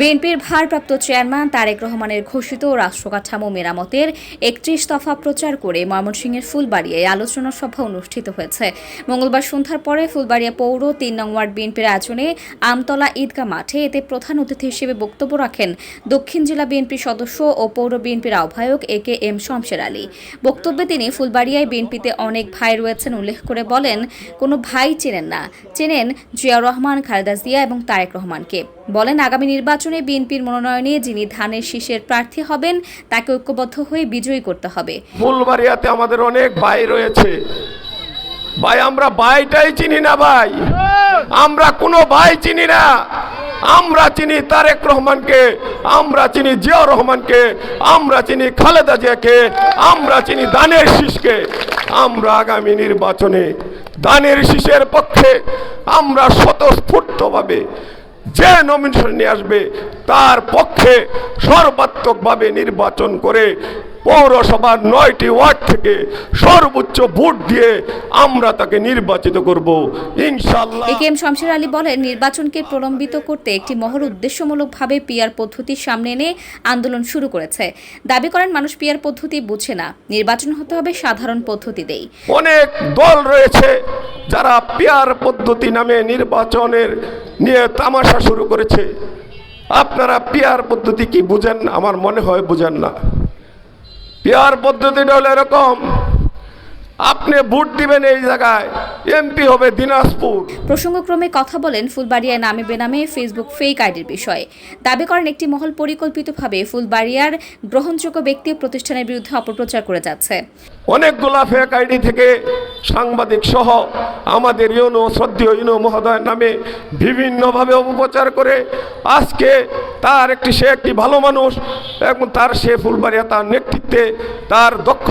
বিএনপির ভারপ্রাপ্ত চেয়ারম্যান তারেক রহমানের ঘোষিত রাষ্ট্র কাঠামো মেরামতের একত্রিশ দফা প্রচার করে ময়মনসিংহের ফুলবাড়িয়ায় আলোচনা সভা অনুষ্ঠিত হয়েছে। মঙ্গলবার সন্ধ্যার পরে ফুলবাড়িয়া পৌর তিন নং ওয়ার্ড বিএনপির আয়োজনে আমতলা ঈদগাহ মাঠে এতে প্রধান অতিথি হিসেবে বক্তব্য রাখেন দক্ষিণ জেলা বিএনপি সদস্য ও পৌর বিএনপির আহ্বায়ক এ কে এম শমশের আলী। বক্তব্যে তিনি ফুলবাড়িয়ায় বিএনপিতে অনেক ভাই রয়েছেন উল্লেখ করে বলেন, কোনো ভাই চেনেন না। চেনেন জিয়া রহমান, খালেদা জিয়া এবং তারেক রহমানকে। বলেন, আগামী নির্বাচনে বিএনপির মনোনয়নে যিনি ধানের শীষের প্রার্থী হবেন, তাকে ঐক্যবদ্ধ হয়ে বিজয়ী করতে হবে। ফুলবাড়িয়াতে আমাদের অনেক ভাই রয়েছে। ভাই, আমরা ভাইটাই চিনি না ভাই। আমরা কোনো ভাই চিনি না। আমরা চিনি তারেক রহমানকে, আমরা চিনি জিয়াউর রহমানকে, আমরা চিনি খালেদা জিয়াকে, আমরা চিনি দানের শীষকে। আমরা আগামী নির্বাচনে দানের শীষের পক্ষে আমরা স্বতঃস্ফূর্তভাবে যে নমিনেশন নিয়ে আসবে তার পক্ষে সর্বাত্মকভাবে নির্বাচন করে পৌরসভার নয়টি ওয়ার্ড থেকে সর্বোচ্চ ভোট দিয়ে আমরা তাকে নির্বাচিত করব। ইনশাল্লাহ এ এম শমশের আলী বলেন নির্বাচনকে প্রলম্বিত করতে একটি মহল উদ্দেশ্যমূলকভাবে পিয়ার পদ্ধতির সামনে এনে আন্দোলন শুরু করেছে। দাবি করেন মানুষ পিয়ার পদ্ধতি বুঝে না। নির্বাচন হতে হবে সাধারণ পদ্ধতিতেই অনেক দল রয়েছে যারা পেয়ার পদ্ধতি নামে নির্বাচনের নিয়ে তামাশা শুরু করেছে। আপনারা পেয়ার পদ্ধতি কি বুঝেন? আমার মনে হয় বুঝেন না। পেয়ার পদ্ধতিটা হলো এরকম। আপনি ভোট দিবেন এই জায়গায়। এমপি হবে দিনাজপুর। প্রসঙ্গক্রমে কথা বলেন ফুলবাড়িয়ায় নামে বেনামে ফেসবুক ফেক আইডির বিষয়ে। দাবি করেন একটি মহল পরিকল্পিতভাবে ফুলবাড়িয়ার গ্রহণযোগ্য ব্যক্তি প্রতিষ্ঠানের বিরুদ্ধে অপপ্রচার করে যাচ্ছে। অনেকগুলা ফেক আইডি থেকে সাংবাদিক সহ আমাদের ইউনো শ্রদ্ধেয় ইউনো মহোদয়ের নামে বিভিন্নভাবে অপপ্রচার করে আজকে তার একটি সে একটি ভালো মানুষ এবং তার সে ফুলবাড়িয়া তার নেতৃত্বে তার দক্ষ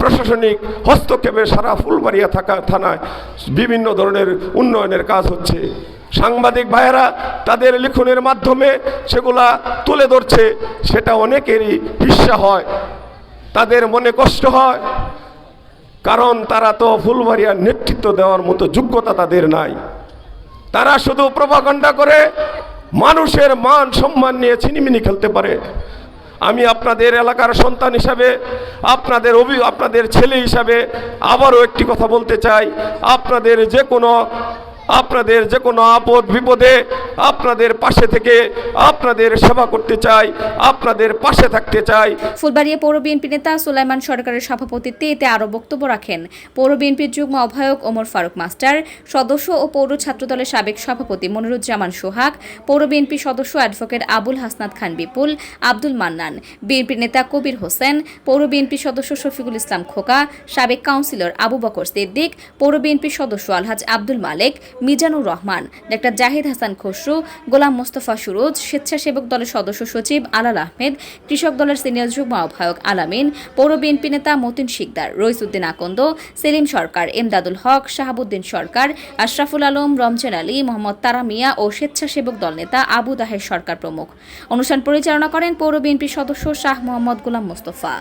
প্রশাসনিক হস্তক্ষেপে সারা ফুলবাড়িয়া থাকা থানায় বিভিন্ন ধরনের উন্নয়নের কাজ হচ্ছে। সাংবাদিক ভাইয়েরা, তাদের লিখনের মাধ্যমে সেগুলা তুলে ধরছে, সেটা অনেকেরই হিস্সা হয়। তাদের মনে কষ্ট হয়, কারণ তারা তো ফুলবাড়িয়ার নেতৃত্ব দেওয়ার মতো যোগ্যতা তাদের নাই। তারা শুধু প্রভাকাণ্ডা করে মানুষের মান সম্মান নিয়ে ছিনিমিনি খেলতে পারে। আমি আপনাদের এলাকার সন্তান হিসাবে, আপনাদের অভি, আপনাদের ছেলে হিসাবে আবারও একটি কথা বলতে চাই। আপনাদের যে কোনো আপনাদের যে কোনো আপদ বিপদে আপনাদের পাশে থেকে আপনাদের সেবা করতে চাই, আপনাদের পাশে থাকতে চাই। ফুলবাড়িয়া পৌর বিএনপি নেতা সুলাইমান সরকারের সভাপতিত্বে এতে আরও বক্তব্য রাখেন। পৌর বিএনপির যুগ্ম আহ্বায়ক ওমর ফারুক মাস্টার, সদস্য ও পৌর ছাত্রদলের সাবেক সভাপতি মনিরুজ্জামান সোহাগ, পৌর বিএনপি সদস্য অ্যাডভোকেট আবুল হাসনাত খান বিপুল, আব্দুল মান্নান বিএনপি নেতা কবির হোসেন, পৌর বিএনপি সদস্য শফিকুল ইসলাম খোকা, সাবেক কাউন্সিলর আবু বকর সিদ্দিক, পৌর বিএনপি সদস্য আলহাজ আব্দুল মালেক মিজানুর রহমান, ডাক্তার জাহিদ হাসান খসরু, গোলাম মোস্তফা সুরুজ, স্বেচ্ছাসেবক দলের সদস্য সচিব আলাল আহমেদ, কৃষক দলের সিনিয়র যুগ্ম আহ্বায়ক আলামিন, পৌর বিএনপি নেতা মতিন শিকদার, রইসুদ্দিন আকন্দ, সেলিম সরকার, এমদাদুল হক, শাহাবুদ্দিন সরকার, আশরাফুল আলম, রমজান আলী, মোহাম্মদ তারা মিয়া ও স্বেচ্ছাসেবক দল নেতা আবু দাহের সরকার প্রমুখ। অনুষ্ঠান পরিচালনা করেন পৌর বিএনপি সদস্য শাহ মোহাম্মদ গোলাম মোস্তফা।